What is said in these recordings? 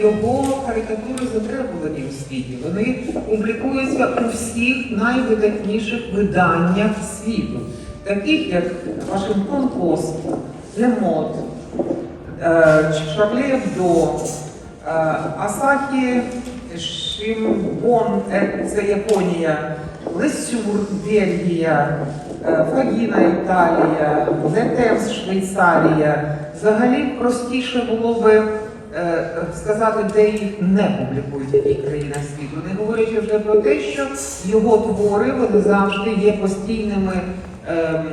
Його карикатури затребувані у світі. Вони публікуються у всіх найвидатніших виданнях світу, таких як Вашингтон Пост, Лемот, Шарле Ебдо, е, Асахі Шимбон, е, це Японія, Лесюр, Бельгія, е, Фагіна Італія, Летемс Швейцарія. Взагалі простіше було би е, сказати, де їх не публікують, в яких країнах світу. Не говорячи вже про те, що його твори вони завжди є постійними ем,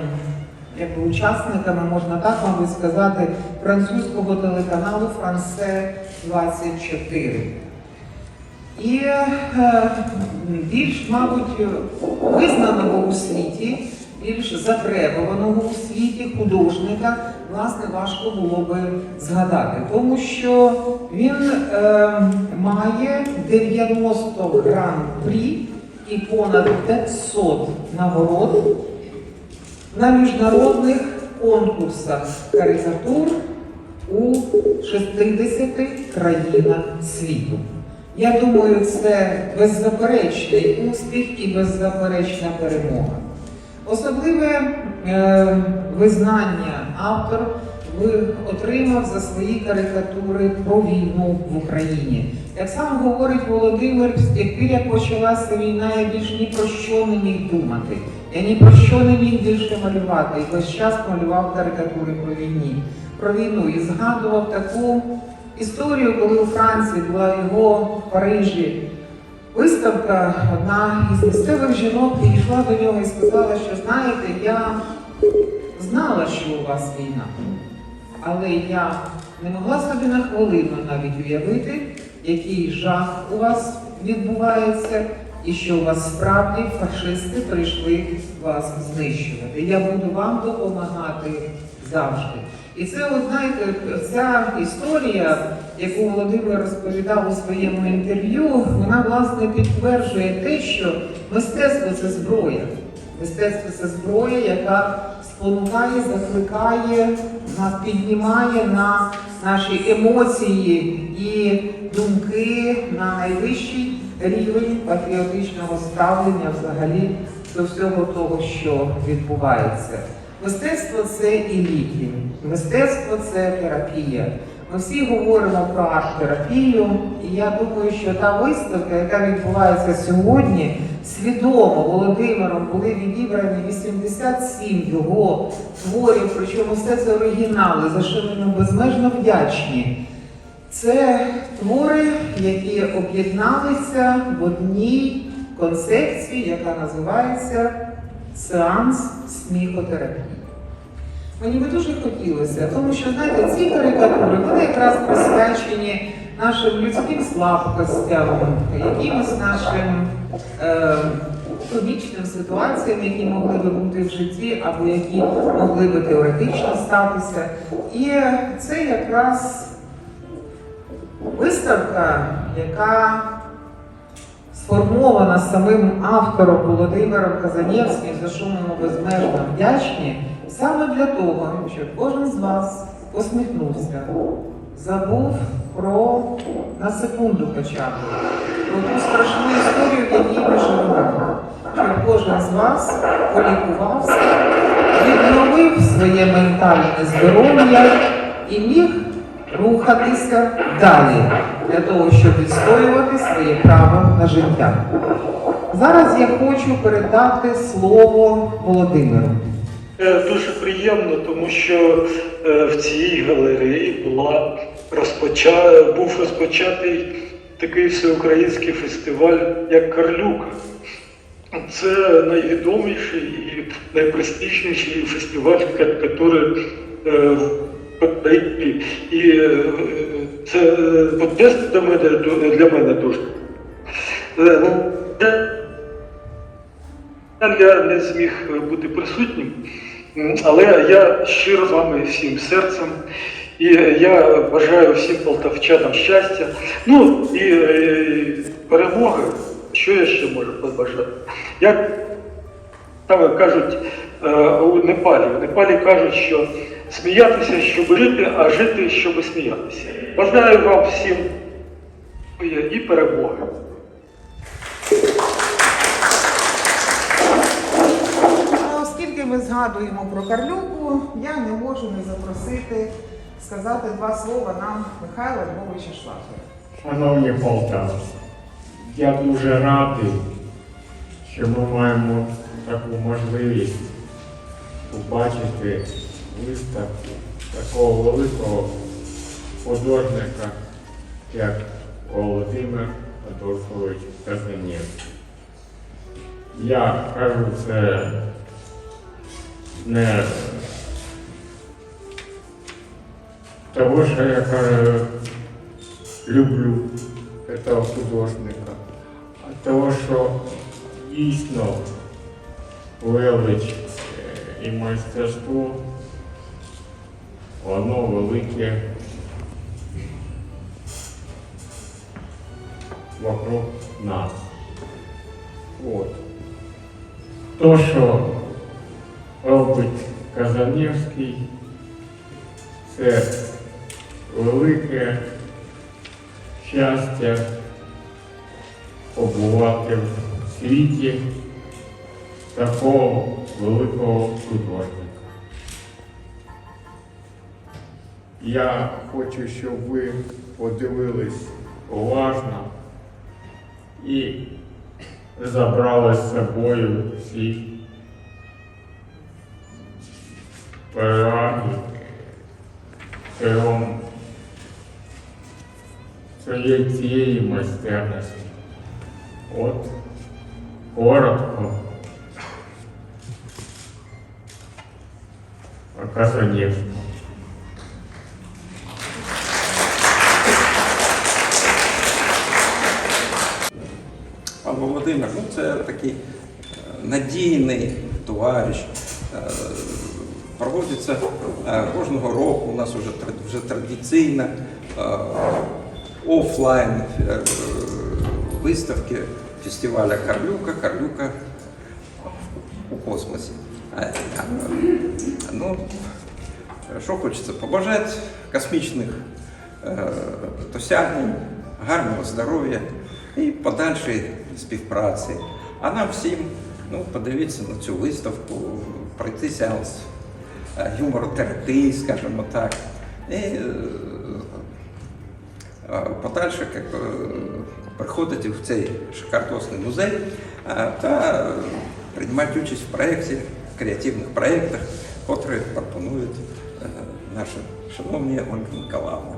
якби, учасниками, можна так мабуть сказати, французького телеканалу Франсе 24. І е, більш, мабуть, визнаного у світі, більш затребуваного у світі художника, власне, важко було би згадати, тому що він е, має 90 гран-прі і понад 500 нагород на міжнародних конкурсах карикатур у 60 країнах світу. Я думаю, це беззаперечний успіх і беззаперечна перемога. Особливе е, визнання автор отримав за свої карикатури про війну в Україні. Як сам говорить Володимир, з тих як почалася війна, я більш ні про що не міг думати. Я ні про що не міг більше малювати. І весь час малював карикатури про війні, про війну. І згадував таку історію, коли у Франції була його в Парижі виставка, одна із місцевих жінок підійшла до нього і сказала, що знаєте, я знала, що у вас війна, але я не могла собі на хвилину навіть уявити, який жах у вас відбувається, і що у вас справді фашисти прийшли вас знищувати. Я буду вам допомагати завжди. І це, от, знаєте, ця історія, яку Володимир розповідав у своєму інтерв'ю, вона власне підтверджує те, що мистецтво це зброя. Мистецтво це зброя, яка спонукає, закликає, нас піднімає на наші емоції і думки на найвищий рівень патріотичного ставлення взагалі до всього того, що відбувається. Мистецтво це і ліки, мистецтво це терапія. Ми всі говоримо про арт-терапію, і я думаю, що та виставка, яка відбувається сьогодні, свідомо Володимиром були відібрані 87 його творів, причому все це оригінали, за що ми безмежно вдячні. Це твори, які об'єдналися в одній концепції, яка називається сеанс сміхотерапії. Мені би дуже хотілося, тому що знаєте, ці карикатури вони якраз присвячені нашим людським слабкостям, якимось нашим е, комічним ситуаціям, які могли би бути в житті, або які могли би теоретично статися. І це якраз виставка, яка сформована самим автором Володимиром Казанєвським, за що ми безмежно вдячні, саме для того, щоб кожен з вас посміхнувся, забув про на секунду хоча б про ту страшну історію, в якій ми живемо. Щоб кожен з вас полікувався, відновив своє ментальне здоров'я і міг рухатися далі для того, щоб відстоювати своє право на життя. Зараз я хочу передати слово Володимиру. Е, Дуже приємно, тому що е, в цій галереї була розпоча... був розпочатий такий всеукраїнський фестиваль, як Карлюка. Це найвідоміший і найпрестижніший фестиваль карикатури е. І це е, для мене, для мене дуже. Ну, я- не зміг бути присутнім, але я щиро з вами всім серцем. І я бажаю всім полтавчанам щастя. Ну і е, перемоги. Що я ще можу побажати? Як там кажуть е, у Непалі, в Непалі кажуть, що сміятися, щоб жити, а жити, щоб сміятися. Бажаю вам всім і перемоги. Ми згадуємо про Карлюку, я не можу не запросити сказати два слова нам Михайла Львовича Шлафера. Шановні полтавці, я дуже радий, що ми маємо таку можливість побачити виставку такого великого художника, як Володимир Адольфович Казанєвський. Я кажу це не того, що я кажу, люблю этого художника, а того, що дійсно велич е, і майстерство, воно велике вокруг нас. От. То, що робить Казанівський, це велике щастя побувати в світі такого великого художника. Я хочу, щоб ви подивились уважно і забрали з собою всі переваги цього цієї, цієї майстерності. От коротко. о Казанівському. Пан Володимир, ну це такий е, надійний товариш. Проводиться е, кожного року. У нас вже, вже традиційно е, офлайн е, виставки фестиваля Карлюка, Карлюка у космосі. Ну, що хочеться побажати космічних досягнень, гарного здоров'я і подальшої співпраці. А нам всім ну, подивитися на цю виставку, пройти сеанс е, юморотерапії, скажімо так. І е, е, подальше як, приходити в цей шикардосний музей та приймати участь в проєкті, креативних проєктах, котрі пропонують наші шановні Ольга Миколаївна.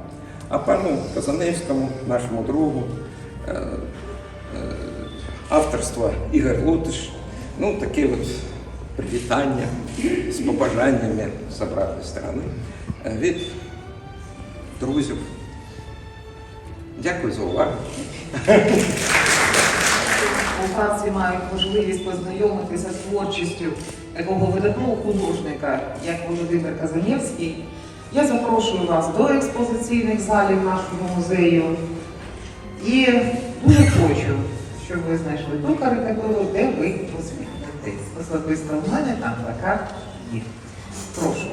А пану Казаневському, нашому другу, е, Ігор Лутиш, ну таке от привітання з побажаннями з обратної сторони е, від друзів. Дякую за увагу. Полтавці мають можливість познайомитися з творчістю такого видатного художника, як Володимир Казанєвський. Я запрошую вас до експозиційних залів нашого музею і дуже хочу, щоб ви знайшли ту карикатуру, де ви посміхнетесь. Особисто в мене там така є. Прошу.